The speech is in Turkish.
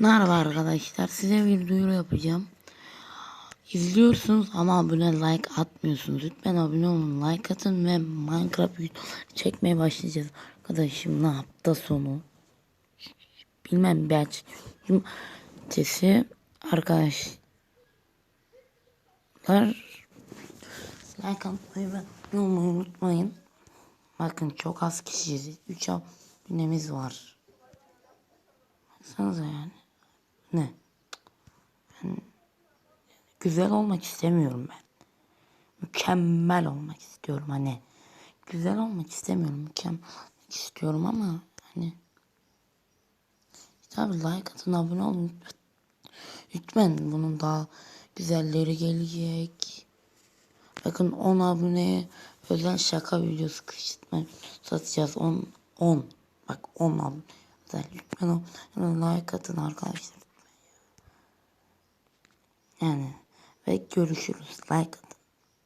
Merhaba arkadaşlar size bir duyuru yapacağım. İzliyorsunuz ama abone like atmıyorsunuz. Lütfen abone olun like atın ve Minecraft çekmeye başlayacağız. Arkadaşım ne hafta sonu. Bilmem belki cumartesi arkadaşlar like atmayı ve abone olmayı unutmayın. Bakın çok az kişiyiz. 3 abonemiz var. Baksanıza yani. Ne? Ben güzel olmak istemiyorum ben. Mükemmel olmak istiyorum hani. Güzel olmak istemiyorum. Mükemmel istiyorum ama hani işte abi like atın abone olun. Lütfen bunun daha güzelleri gelecek. Bakın 10 aboneye özel şaka videosu kışıtma satacağız. 10 10 bak 10 abone. Lütfen like atın arkadaşlar. Yani ve görüşürüz. Like.